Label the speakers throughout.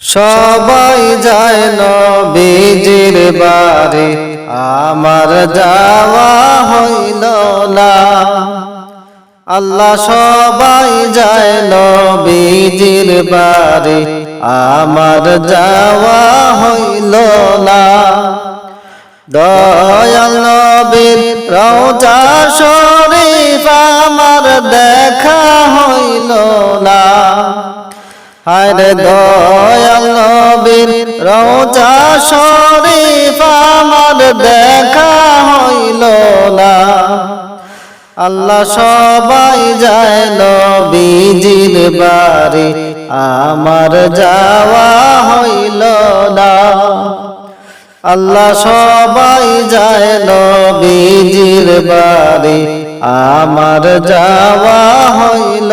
Speaker 1: সবাই যায় নবীজির বাড়ি, আমার যাওয়া হইল না। আল্লাহ সবাই যায় নবীজির বাড়ি, আমার যাওয়া হইল না। দয়াল নবীর রওজা শরীফ আমার দেখা হইল না। আরে দয়াল নবীর রওজা শরীফ আমার দেখা হইল না। আল্লাহ সবাই যায় নবীজির বাড়ি আমার যাওয়া হইল না। আল্লাহ সবাই যায় নবীজির বাড়ি আমার যাওয়া হইল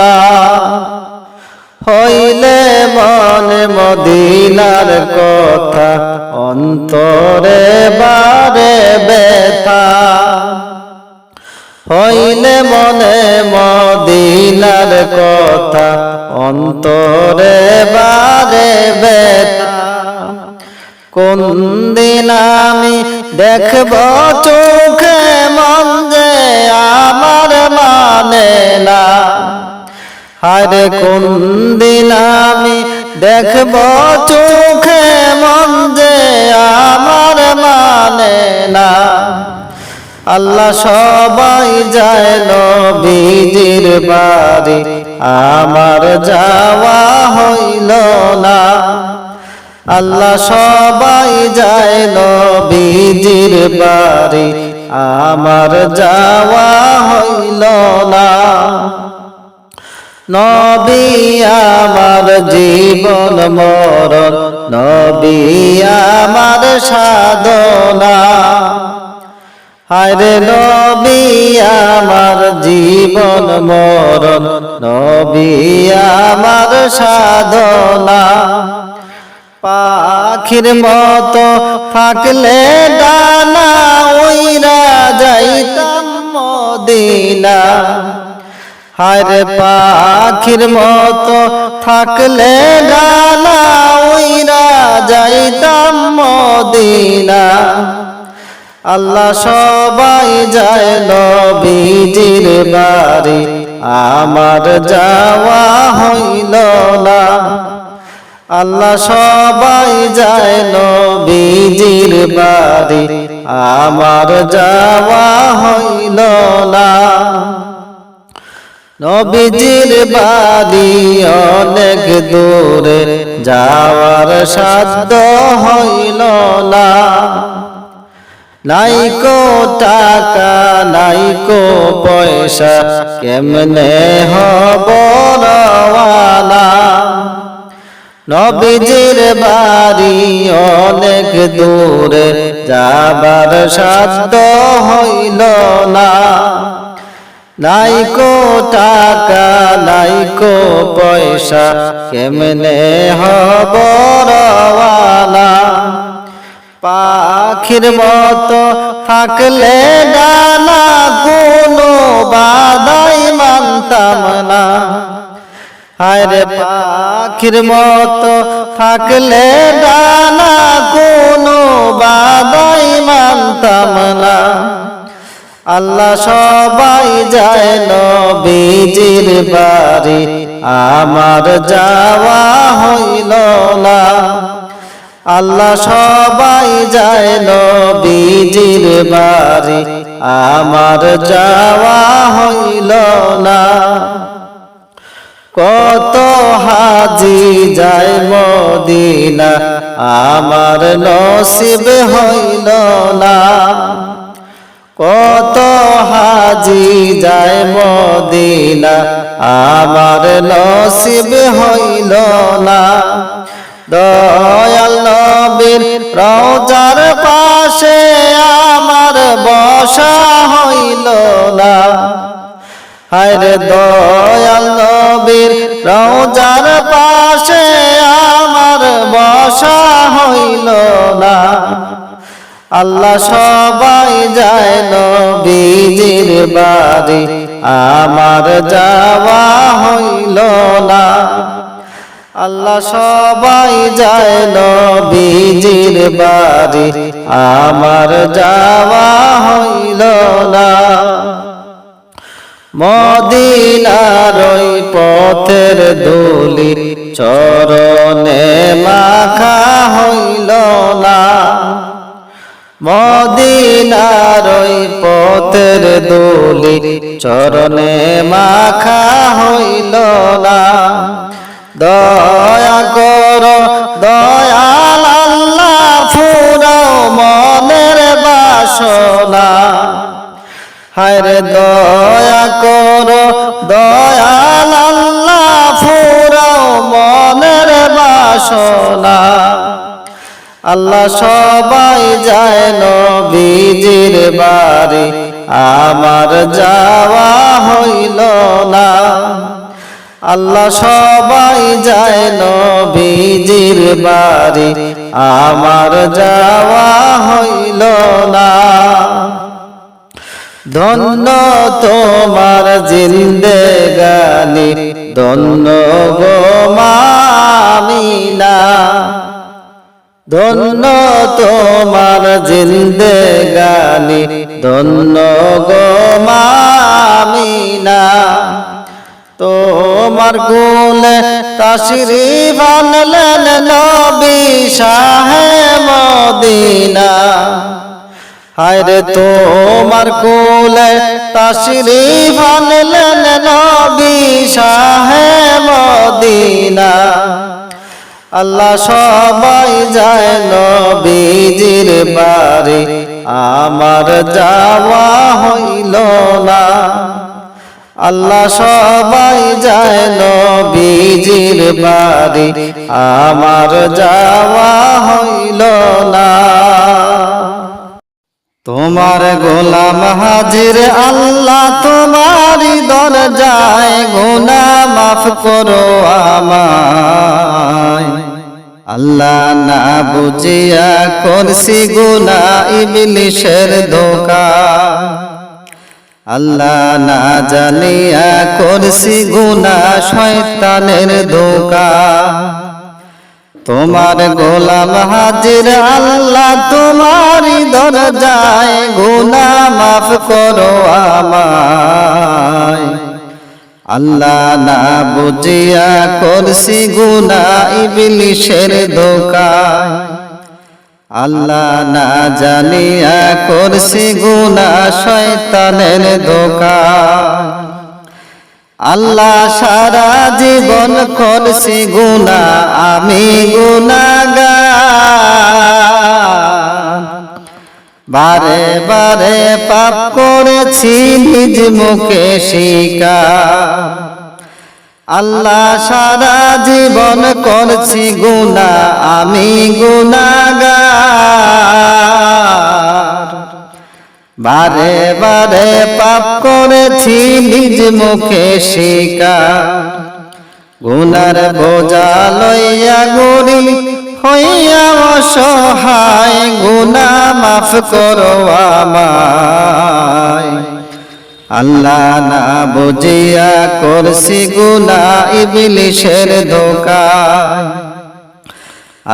Speaker 1: না। হইলে মনে মদিনার কথা, অন্তরে বারে ব্যথা। হইলে মনে মদিনার কথা, অন্তরে বারে ব্যথা। কোন দিন আমি দেখব চোখে মন যে আমার মানে না। হারে কোন দিন আমি দেখব চোখে মন যে আমার মানে না। আল্লাহ সবাই যায় নবীজির বাড়ি আমার যাওয়া হইল না। আল্লাহ সবাই যায় নবীজির বাড়ি আমার যাওয়া হইল না। নবী আমার জীবন মরণ, নবী আমার সাধনা। হায়রে নবী আমার জীবন মরণ, নবী আমার সাধনা। পাখির মতো থাকলে ডানা ওইরা যাইতাম মদিনা। হায়রে পাখির মতো থাকলে ডানা ওইরা যাইতাম মদিনা। আল্লাহ সবাই যায় নবীজির বাড়ি, আমার যাওয়া হইল না। আল্লাহ সবাই যায় নবীজির বাড়ি, আমার যাওয়া হইল না। নবীজির বাড়ি অনেক দূরে, যাওয়ার সাধ্য হইল না। নাইকো টাকা নাইকো পয়সা, কেমনে হব রওয়ানা? নবীজির বাড়ি অনেক দূরে, যাবার সাধ্য হইল না। নাইকো টাকা নাইকো পয়সা, কেমনে হব রওয়ানা? পাখির মতো থাকলে ডানা কোনো বাদাই মানতাম না। আরে পাখির মতো থাকলে ডানা কোনো আল্লাহ সবাই যায় নবীজির বাড়ি। আমার যাওয়া হইল না। আল্লাহ সবাই যায় নবীজির বাড়ি। আমার যাওয়া হইল না। কত হাজি যায় মদিনা, আমার নসিব হইল না। কত হাজি যায় মদিনা, আমার নসিব হইল না। দয়াল নবীর রওজার পাশে আমার বসা হইল না। হায়রে দয়াল নবীর রওজার পাশে আমার বসা হইল না। আল্লাহ সবাই যায় নবীজির বাড়ি। আমার যাওয়া হইল না। আল্লাহ সবাই যায় নবীজির বাড়ি। আমার যাওয়া হইল না। মদিনার ওই পথের ধুলি চরণে মাখা হইল না। মদিনার ওই পথের ধুলি চরণে মাখা হইল না। দয়া কর, দয়াল আল্লাহ ফুরাও মনের বাসনা। হায়রে দয়া করো, দয়াল আল্লাহ ফুরাও মনের বাসনা। আল্লাহ সবাই যায় নবীজির বাড়ি। আমার যাওয়া হইল না। আল্লাহ সবাই যায় নবীজির বাড়ি। আমার যাওয়া হইল না। ধন্য তোমার জিন্দেগানি, ধন্য গো মামিনা। ধন্য তোমার জিন্দেগানি ধন্য গো মামিনা। তোমার গুলে তাশরি বানলেন নবী শাহে মদিনা। হায়রে তোমার কোলে তাশরি বানলেন নবী শাহে মদিনা। আল্লাহ সবাই যায় নবীজির বাড়ি। আমার যাওয়া হইল না। আল্লাহ সবাই যায় নবীজির বাড়ি। আমার যাওয়া হইল না। তোমার গোলাম হাজির আল্লাহ তোমারি দরজায় গোনা মাফ করো আমায়। আল্লাহ না বুঝিয়া করছি গুনা ইবলিশের ধোকা। আল্লাহ না জানিয়া করছি গুনা শয়তানের ধোকা। তোমার গোলাম হাজির আল্লাহ তোমারি দরজায় গুনা মাফ করো আমায়। আল্লাহ না বুঝিয়া করছি গুনা ইবলিশের ধোকায় আল্লাহ না জানিয়া করছি গুনা শয়তানের ধোকায় আল্লাহ সারা জীবন করছি গুনা, আমি গুনাগার। বারে বারে পাপ করেছি, নিজ মুখে শিকা আল্লাহ সারা জীবন করছি গুনা আমি গুনাগার বারে বারে পাপ করেছি, নিজ মুখে শিকা গুনার বোঝা লইয়া গরি হইয়া অসহায়, গুনা মাফ করো আল্লাহ না বুঝিয়া করছি গুনা ইবলিশের ধোকায়।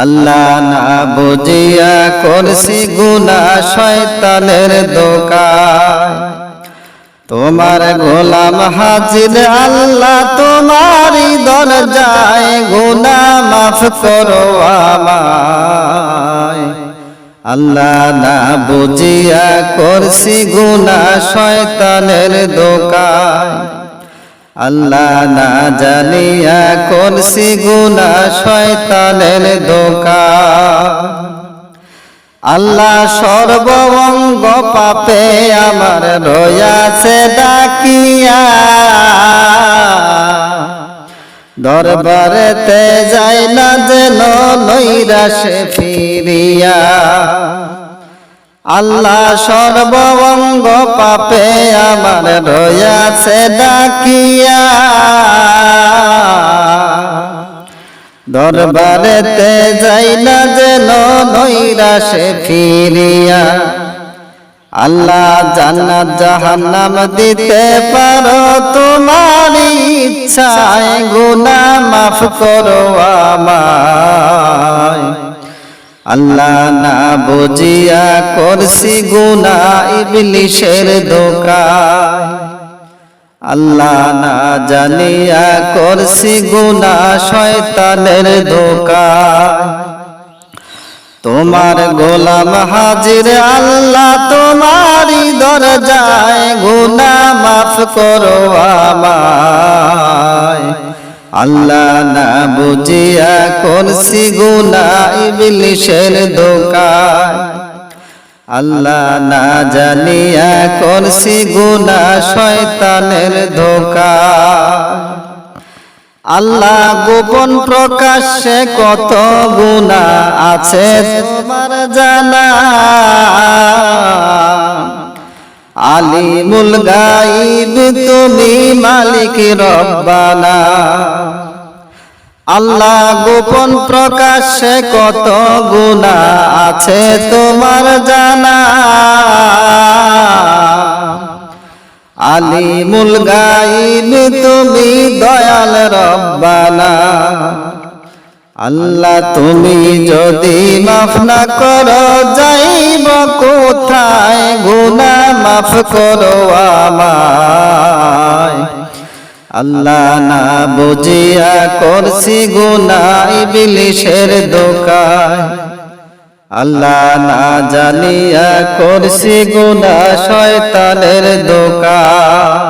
Speaker 1: আল্লাহ না বুঝিয়া করছি গুনা শয়তানের দোকায় তোমার গোলাম হাজির আল্লাহ, তোমারই দরজায় গুনা মাফ করো আমায়। আল্লাহ না বুঝিয়া করছি গুনা শয়তানের দোকায়। আল্লাহ না জানিয়া করছি গুনা শয়তানের দোকা আল্লাহ সর্বঙ্গ পাপে আমার রয়াছে ডাকিয়া। দরবারেতে যাই না যেন নৈরাশে ফিরিয়া। আল্লাহ সর্বঙ্গ পাপে আমার রয়াছে ডাকিয়া। দরবারেতে যাই না যেন নৈরাশে ফিরিয়া। আল্লাহ জান্নাত জাহান্নাম দিতে পারো তোমার ইচ্ছায় গুনাহ মাফ করো আমায়। আল্লাহ না বুঝিয়া করছি গুনা ইবলিশের দোকায় আল্লাহ না জানিয়া করছি গুনা শয়তানের ধোকা। তোমার গোলাম হাজির আল্লাহ তোমারই দরজায় গুনা মাফ করো আমায়। আল্লাহ না বুঝিয়া করছি গুনা ইবলিশের দোকায় আল্লাহ না জানিয়া করছি গুনা শয়তানের ধোকা। আল্লাহ গোপন প্রকাশ্যে কত গুণা আছে তোমার জানা। আলিমুল গাইব তুমি মালিক রব্বানা। আল্লাহ গোপন প্রকাশ্যে কত গুণা আছে তোমার জানা। আলিমুল গাইব তুমি দয়াল রব্বানা। আল্লাহ তুমি যদি মাফ না করো, যাইব কোথায়? গুনা মাফ করো আমায়। আল্লাহ না বুঝিয়া করছি গুনা ইবলিশের দোকায় আল্লাহ না জানিয়া করছি গুনা শয়তানের দোকান।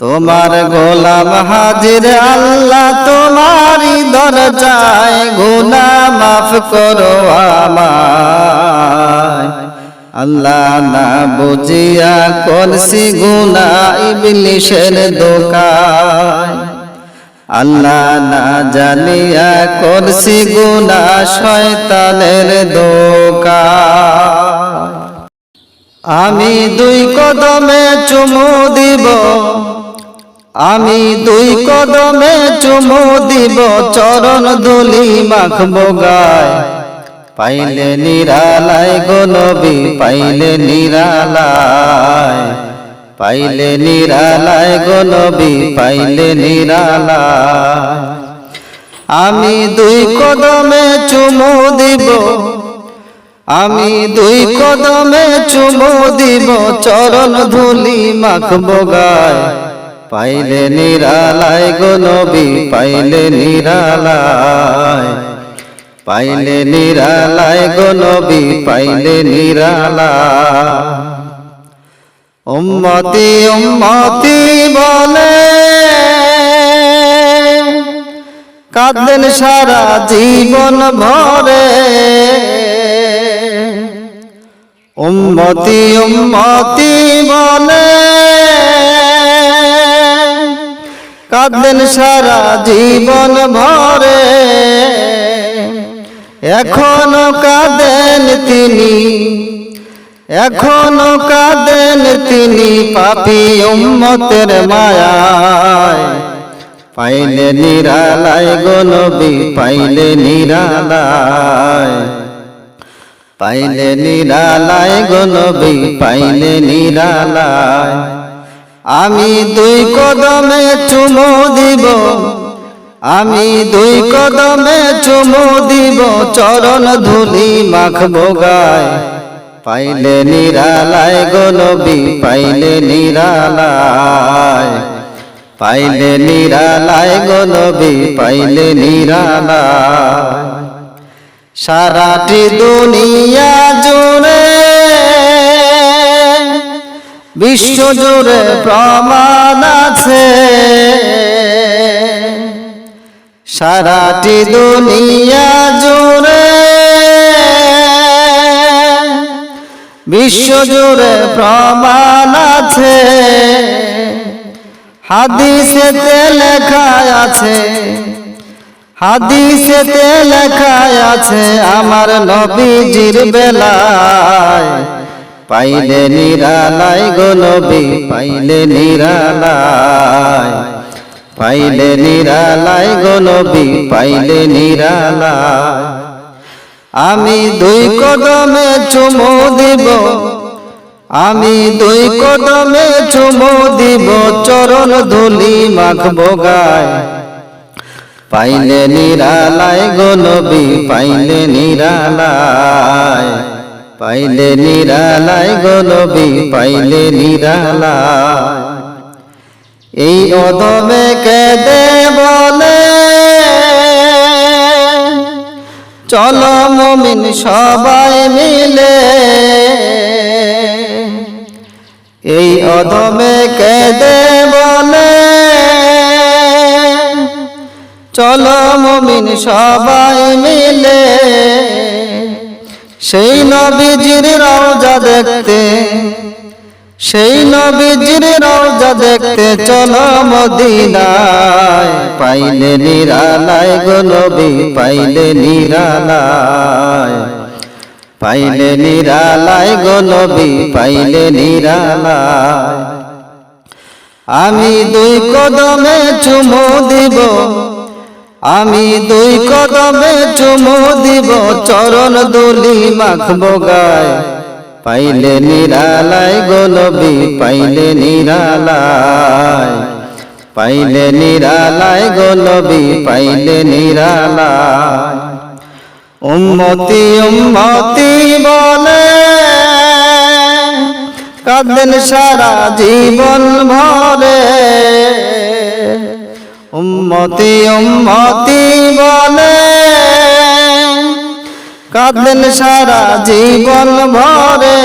Speaker 1: তোমার গোলাম হাজির আল্লাহ, তোমারই দরজায় গুনা মাফ করো আমায়। আল্লাহ না বুঝিয়া করছি গুনা ইবলিশের দোকান। আল্লাহ না জানিয়া করছি গুনা শয়তানের দোকা আমি দুই কদমে চুমু দিব, আমি দুই কদমে চুমু দিব, চরণ দুলি মাখবো গায়। পাইলে নিরালায় গো নবী, পাইলে নিরালায়। পাইলে নিরালায় গো নবী, পাইলে নিরালায়। আমি দুই কদমে চুমু দিব, আমি দুই কদমে চুমু দিব, চরণ ধুলি মাখবো গায়। পাইলে নিরালায় গো নবী, পাইলে নিরালায়। পাইলে নিরালায় গো নবী পাইলে নিরালায় উম্মতি উম্মতি বলে কাঁদেন সারা জীবন ভরে। উম্মতি উম্মতি বলে কাঁদেন সারা জীবন ভরে। এখনও কাঁদেন তিনি, এখনও কাঁদেন তিনি পাপি উম্মতের মায়ায়। পাইলে নিরালায় গো নবী, পাইলে নিরালায়। পাইলে নিরালায় গো নবী, পাইলে নিরালায়। আমি দুই কদমে চুমু দিব আমি দুই কদমে চুমু দিব, চরণ ধুলি মাখবো গায় পাইলে নিরালায় গো নবী পাইলে নিরালায়। পাইলে নিরালায় গো নবী পাইলে নিরালায়। সারাটি দুনিয়া জুড়ে, বিশ্ব জুড়ে প্রমাণ আছে। সারাটি দুনিয়া জুড়ে, বিশ্ব জুড়ে প্রমাণ আছে। হাদিসেতে লেখা আছে হাদিসেতে লেখা আছে, আমার নবীজির বেলায়। পাইলে নিরালায় গো নবী, পাইলে নিরালায়। পাইলে নিরালায় গো নবী পাইলে নিরালায়। আমি দুই কদমে চুমু দিব আমি দুই কদমে চুমু দিব চরণ ধুলি মাখবো গায়। পাইলে নিরালায় গো নবী পাইলে নিরালায়। পাইলে নিরালায় গো নবী পাইলে নিরালায়। এই অদমে কেদে বলে চলো মমিন সবাই মিলে। এই অদমে কেদে বলে চলো মমিন সবাই মিলে। সেই নবীজির রওজা দেখতে সেই নবীজির রওজা দেখতে চলো মদিনায়। পাইলে নিরালায় গো নবী, পাইলে নিরালায়। পাইলে নিরালায় গো নবী, পাইলে নিরালায়। আমি দুই কদমে চুমু দিব, আমি দুই কদমে চুমু দিব, চরণ দুলি মাখবো গায়। পাইলে নিরালায় গো নবী পাইলে নিরালায়। পাইলে নিরালায় গো নবী পাইলে নিরালায়। উম্মতি উম্মতি বলে, কাঁদেন সারা জীবন ভরে। উম্মতি উম্মতি বলে কাঁদেন সারা জীবন ভরে।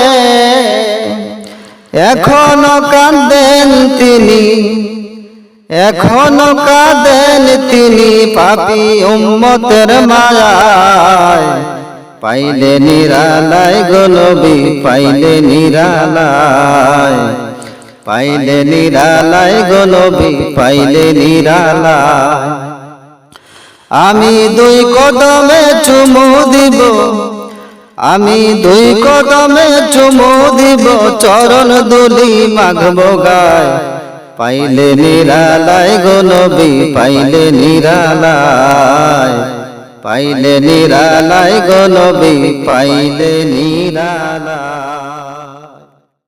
Speaker 1: এখনও কাঁদেন তিনি এখনও কাঁদেন তিনি পাপি উম্মতের মায়ায়। পাইলে নিরালায় গলবি পাইলে নিরালায়। পাইলে নিরালায় গলবি পাইলে নিরালায়। আমি দুই কদমে চুমু দিব। আমি দুই কদমে চুমু দিব, চরণ দুলি মাঘব গায়। পাইলে নিরালায় গনবি পাইলে নিরালায়। পাইলে নিরালায় গনবি পাইলে নিরালায়।